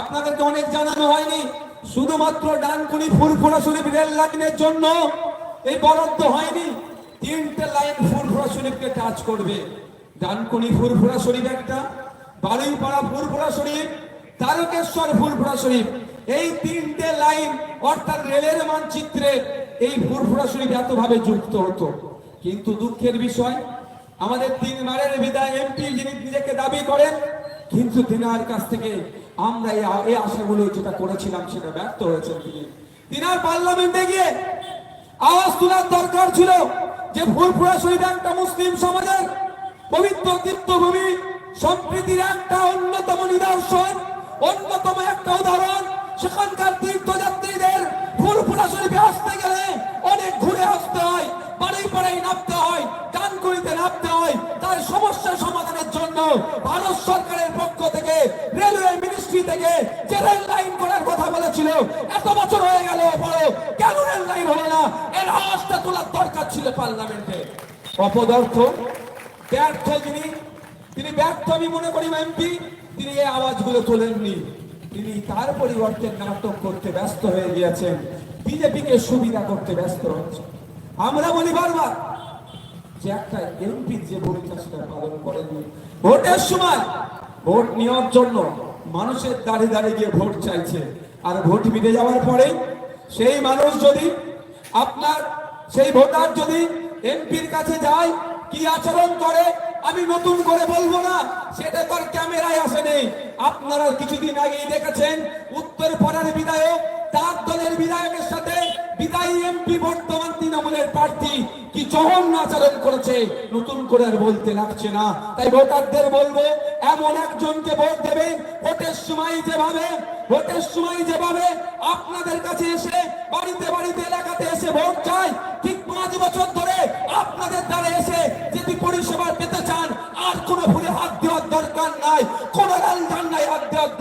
আপনাদেরকে অনেক জানানো হয়নি। শুধুমাত্র ডানকুনি ফুরফুরা শরীফ রেল লাইনের জন্য এই বরাদ্দ হয়নি। তিনটে লাইন ফুরফুরা শরীফকে টাচ করবে। ডানকুনি ফুরফুরা শরীফ একটা, বারুইপাড়া ফুরফুরা শরীফ, তারকেশ্বর ফুরফুরা শরীফ। এই তিনটে লাইন অর্থাৎ রেলের মানচিত্রে এই ফুরফুরা শরীফ এতভাবে যুক্ত হতো। কিন্তু দুঃখের বিষয়, আমাদের তিনবারের বিদায় এমপি যিনি নিজেকে দাবি করেন, কিন্তু তিনার কাছ থেকে আমরা এই আশাগুলো যেটা করেছিলাম সেটা ব্যর্থ হয়েছেন তিনি। তিনার পার্লামেন্টে গিয়ে আওয়াজ তোলার দরকার ছিল যে ফুরফুরা শরীফ একটা মুসলিম সমাজের পবিত্র তীর্থভূমি, সম্প্রীতির একটা অন্যতম নিদর্শন, অন্যতম একটা উদাহরণ। সেখানকার তীর্থযাত্রীদের ফুরফুরা শরীফে আসতে গেলে অনেক ঘুরে আসতে হয় বাড়ি পাড়াই নামতে হয় ডানকুড়িতে নামতে হয়। তার সমস্যা সমাধানের জন্য ভারত সরকারের পক্ষ থেকে রেলওয়ে থেকে যে রেল লাইন করার কথা বলেছিল, এত বছর হয়ে গেল বড় কেন রেল লাইন হলো না? এর আওয়াজটা তোলার দরকার ছিল পার্লামেন্টে। অপদার্থ, ব্যর্থ যিনি, তিনি ব্যর্থ আমি মনে করি এমপি, তিনি এই আওয়াজগুলো তোলেননি। তিনি তার পরিবর্তে নাটক করতে ব্যস্ত হয়ে গিয়েছেন। বিজেপিকে সুবিধা করতে ব্যস্ত হচ্ছে আমরা বলি বারবার যে একটা এমপি যে ভূমিকা সেটা পালন করেনি ভোটের সময় ভোট নেওয়ার জন্য মানুষের দাঁড়িয়ে দাঁড়িয়ে গিয়ে ভোট চাইছে। আর ভোট মিটে যাওয়ার পরে সেই মানুষ যদি আপনার সেই ভোটার যদি এমপির কাছে যায়, কি আচরণ করে? আমি নতুন করে বলব না, সেটা তো আর ক্যামেরায় আসেনি। আপনারা কিছুদিন আগেই দেখেছেন, উত্তর পাড়ার বিধায়ক, তার দলের বিধায়কের সাথে বিদায়ী এমপি বর্তমান তৃণমূলের প্রার্থী, কি জঘন্য আচরণ করেছে? নতুন করে আর বলতে লাগছে না। তাই ভোটারদের বলব এমন একজনকে ভোট দেবে ভোটের সময় যেভাবে, ভোটের সময় যেভাবে আপনাদের কাছে এসে বাড়িতে বাড়িতে এলাকাতে এসে ভোট চায়, ঠিক পাঁচ বছর ধরে আপনাদের দ্বারা এসে যদি পরিষেবা পেতে চান, আর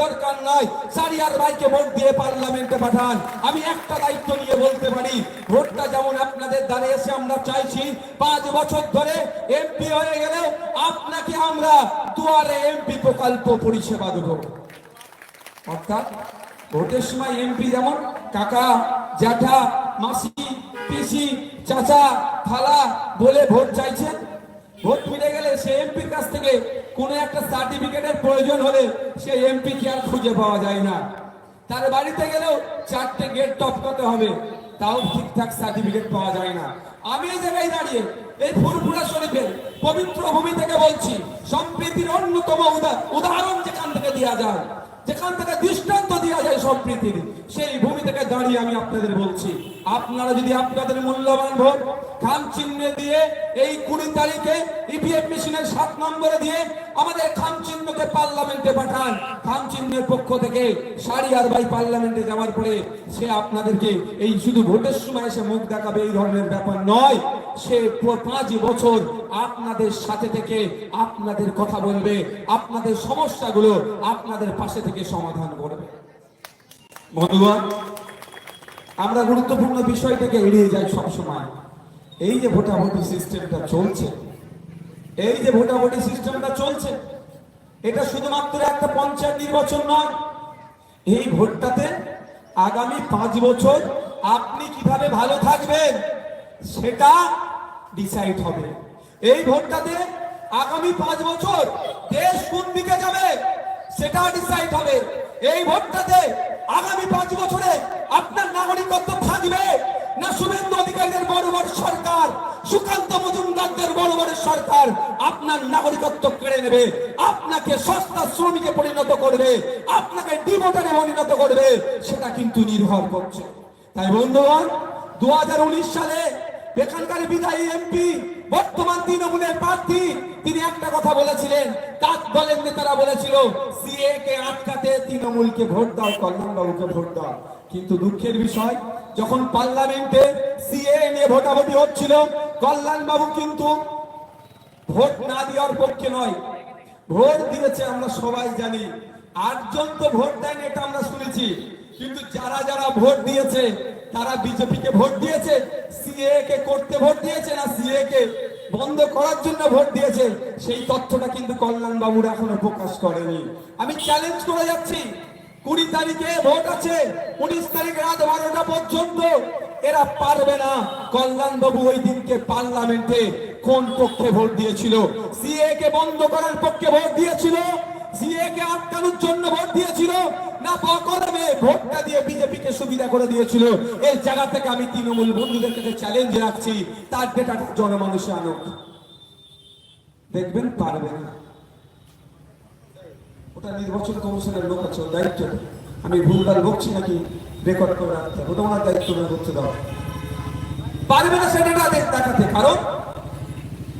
দরকার নাই। সারিয়ার ভাইকে ভোট দিয়ে পার্লামেন্টে পাঠান। আমি একটা দায়িত্ব নিয়ে বলতে পারি, ভোটটা যেমন আপনাদের এসে আমরা চাইছি, পাঁচ বছর ধরে এমপি হয়ে গেলে আপনাকে আমরা দুয়ারে এমপি প্রকল্প পরিষেবা দেবো। অর্থাৎ ভোটের সময় এমপি যেমন কাকা, জ্যাঠা, মাসি, পিসি, চাচা, খালা বলে ভোট চাইছেন, ভোট মিলে গেলে সে এমপির কাছ থেকে কোনো একটা সার্টিফিকেটের প্রয়োজন হলে সে এমপি কে আর খুঁজে পাওয়া যায় না। তার বাড়িতে গেলেও চারটে গেট টপকাতে হবে, তাও ঠিকঠাক সার্টিফিকেট পাওয়া যায় না। আমি এই জায়গায় দাঁড়িয়ে এই ফুরফুরা শরীফের পবিত্র ভূমি থেকে বলছি, সম্প্রীতির অন্যতম উদাহরণ যেখান থেকে দেওয়া যায়, যেখান থেকে দৃষ্টান্ত যায় সম্প্রীতির সেই ভূমি থেকে দাঁড়িয়ে আমি আপনাদের বলছি, আপনারা যদি আপনাদের মূল্যবান ভোট খাম চিহ্নে দিয়ে এই কুড়ি তারিখে ইভিএম মেশিনের সাত নম্বরে দিয়ে আমাদের খাম চিহ্নকে পার্লামেন্টে পাঠান। খাম চিহ্নের পক্ষ থেকে সারি আর ভাই পার্লামেন্টে যাওয়ার পরে সে আপনাদেরকে এই শুধু ভোটের সময় এসে মুখ দেখাবে, এই ধরনের ব্যাপার নয়। সে পাঁচ বছর আপনাদের সাথে থেকে আপনাদের কথা বলবে, আপনাদের সমস্যাগুলো আপনাদের পাশে থেকে সমাধান করবে। বন্ধুগণ আমরা গুরুত্বপূর্ণ বিষয়টাকে এড়িয়ে যাই সবসময়। এই যে ভোটাভুটি সিস্টেমটা চলছে, এই যে ভোটাভুটি সিস্টেমটা চলছে, এটা শুধুমাত্র একটা পঞ্চায়েত নির্বাচন নয়। এই ভোটটাতে আগামী পাঁচ বছর আপনি কীভাবে ভালো থাকবেন, সেটা ডিসাইড হবে। এই ভোটটাতে আগামী পাঁচ বছর দেশ কোন দিকে যাবে, সেটা ডিসাইড হবে। এই ভোটটাতে আগামী পাঁচ বছরে আপনার নাগরিকত্ব থাকবে না শুভেন্দু অধিকারীদের বড় বড় সরকার, সুকান্ত মজুমদারদের বড় বড় সরকার আপনার নাগরিকত্ব কেড়ে নেবে, আপনাকে সস্তা শ্রমিকে পরিণত করবে, আপনাকে ডিমোটারে পরিণত করবে, সেটা কিন্তু নির্ভর করছে। তাই বন্ধুগণ দু সালে এখানকার বিদায়ী এমপি, বর্তমান তৃণমূলের প্রার্থী তিনি একটা কথা বলেছিলেন তার দলের নেতারা বলেছিল, সিএ কে আটকাতে তৃণমূলকে ভোট দাও, কল্যাণবাবুকে ভোট দাও। কিন্তু দুঃখের বিষয়, যখন পার্লামেন্টে সিএ নিয়ে ভোটাভুটি হচ্ছিল, কল্যাণবাবু কিন্তু ভোট না দেওয়ার পক্ষে নয়। ভোট দিয়েছে আমরা সবাই জানি। আটজন তো ভোট দেয়নি এটা আমরা শুনেছি। কিন্তু যারা যারা ভোট দিয়েছে তারা বিজেপিকে ভোট দিয়েছে সিএ কে করতে ভোট দিয়েছে না সিএ কে বন্ধ করার জন্য ভোট দিয়েছে, সেই তথ্যটা কিন্তু কল্যাণ বাবুরা এখনও প্রকাশ করেনি। আমি চ্যালেঞ্জ করে যাচ্ছি, কুড়ি তারিখে ভোট আছে, উনিশ তারিখ রাত বারোটা পর্যন্ত। এরা পারবে না। কল্যাণ বাবু ওই দিনকে পার্লামেন্টে কোন পক্ষে ভোট দিয়েছিল? সিএ কে বন্ধ করার পক্ষে ভোট দিয়েছিল? সিএ কে আটকানোর জন্য ভোট দিয়েছিল। না বকরমে ভোটটা দিয়ে বিজেপি কে সুবিধা করে দিয়েছিল। এই জায়গা থেকে আমি তৃণমূল বন্ধুদের কাছে চ্যালেঞ্জ রাখছি। তার জনমানুষে আনুক। দেখবেন পারবে না। ওটা নির্বাচন কমিশনের লোক আছে দায়িত্ব। আমি ভুলভাল নাকি? রেকর্ড করে রাখতে হবে। দায়িত্ব না করতে দাও পারবে না সেটা দেখাতে। কারণ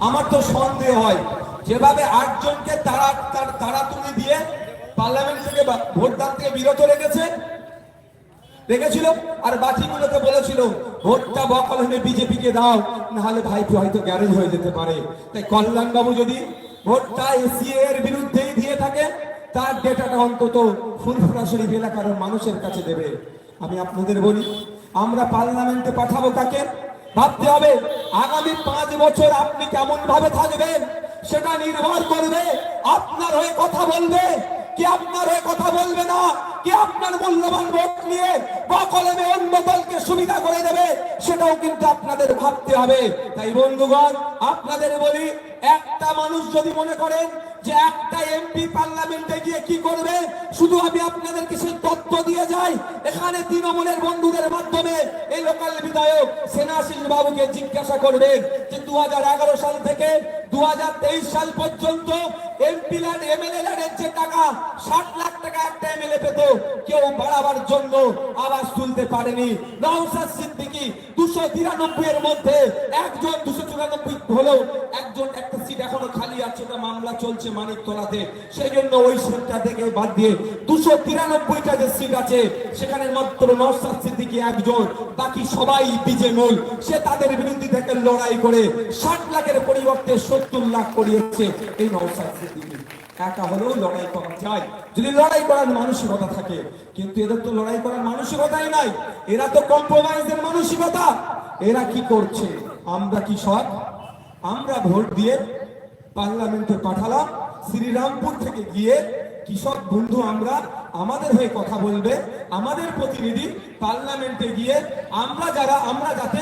আমার তো সন্দেহ হয় যেভাবে আটজনকে তারা তার- তারা তুলে দিয়ে পার্লামেন্ট থেকে ভোটদান থেকে বিরত রেখেছে, রেখেছিল, আর বাকিগুলোকে বলেছিল, ভোটটা বকল হলে বিজেপি কে দাও, নাহলে ভাইপো হয়তো গ্যারেজ হয়ে যেতে পারে। তাই কল্যাণবাবু যদি ভোটটা এসিএ এর বিরুদ্ধেই দিয়ে থাকে, তার ডেটাটা অন্তত ফুলফুরা শরীফ এলাকার মানুষের কাছে দেবে। আমি আপনাদের বলি, আমরা পার্লামেন্টে পাঠাবো কাকে ভাবতে হবে, আগামী পাঁচ বছর আপনি কেমন ভাবে থাকবেন? সেটা নির্ভর করবে। আপনার হয়ে কথা বলবে, কে আপনার হয়ে কথা বলবে না, কে আপনার মূল্যবান ভোট নিয়ে বা কলমে অন্য দলকে সুবিধা করে দেবে, সেটাও কিন্তু আপনাদের ভাবতে হবে। তাই বন্ধুগণ, আপনাদের বলি, একটা মানুষ যদি মনে করেন যে একটা এমপি পার্লামেন্টে গিয়ে কি করবে, শুধু আমি আপনাদেরকে সেই তথ্য দিয়ে যাই, এখানে তৃণমূলের বন্ধুদের মাধ্যমে এই লোকাল বিধায়ক সেনাশিস বাবুকে জিজ্ঞাসা করবেন যে, দু হাজার এগারো সাল থেকে সাল পর্যন্ত এমপি এমএলএ যে টাকা, ষাট লাখ টাকা একটা এমএলএ পেত, কেউ বাড়াবার জন্য আওয়াজ তুলতে পারেনি। সিদ্দিকি দুশো তিরানব্বই এর মধ্যে একজন একজন একটা সিট এখনও খালি আছে, ওটা মামলা চলছে সেই জন্য ওই সিটটা থেকে বাদ দিয়ে দুশো তিরানব্বইটা যে সিট আছে সেখানে মাত্র নওসাদ সিদ্দিকি একজন, বাকি সবাই বিজে মূল। সে তাদের বিরুদ্ধে থেকে লড়াই করে ষাট লাখের পরিবর্তে সত্তর লাখ করিয়েছে এই নওসাদ একা হলেও লড়াই করা যায়। যদি লড়াই করার মানসিকতা থাকে, কিন্তু এদের তো লড়াই করার মানসিকতাই নাই। এরা তো কম্প্রোমাইজের মানসিকতা। এরা কি করছে? আমরা কি সৎ? আমরা ভোট দিয়ে পার্লামেন্টে পাঠালাম, শ্রীরামপুর থেকে গিয়ে কৃষক বন্ধু আমরা? আমাদের হয়ে কথা বলবে। আমাদের প্রতিনিধি পার্লামেন্টে গিয়ে আমরা যারা আমরা যাতে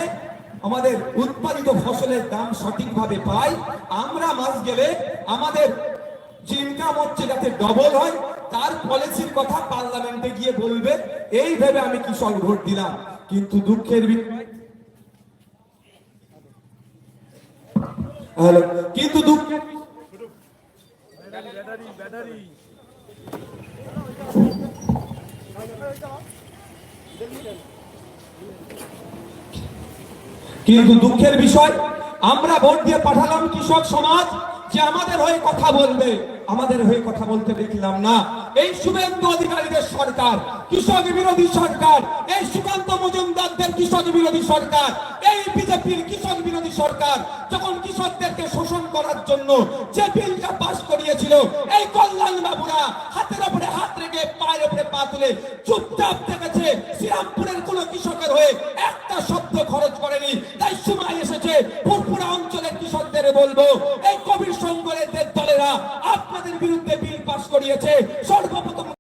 আমাদের উৎপাদিত ফসলের দাম সঠিকভাবে পাই। আমরা মাস গেলে আমাদের যে ইনকাম হচ্ছে যাতে ডবল হয়। তার পলিসির কথা পার্লামেন্টে গিয়ে বলবে। এই ভেবে আমি কৃষক ভোট দিলাম। কিন্তু দুঃখের হ্যালো, কিন্তু দুঃখ কিন্তু দুঃখের বিষয়, আমরা ভোট দিয়ে পাঠালাম কৃষক সমাজ যে আমাদের হয়ে কথা বলবে। আমাদের হয়ে কথা বলতে দেখলাম না। এই শুভেন্দু অধিকারীদের সরকার, কৃষক বিরোধী সরকার, এই সুকান্ত মজুমদারদের কৃষক বিরোধী সরকার, এই বিজেপির কৃষক বিরোধী সরকার, যখন কৃষকদেরকে শোষণ করার জন্য যে বিলটা পাস করিয়েছিল, এই কল্যাণ বাবুরা হাতের উপরে হাত রেখে পায়ের ওপরে পা তুলে চুপচাপ দেখেছে, শ্রীরামপুরের কোন কৃষকের হয়ে একটা শব্দ খরচ করেনি। করিয়েছে সর্বপ্রথম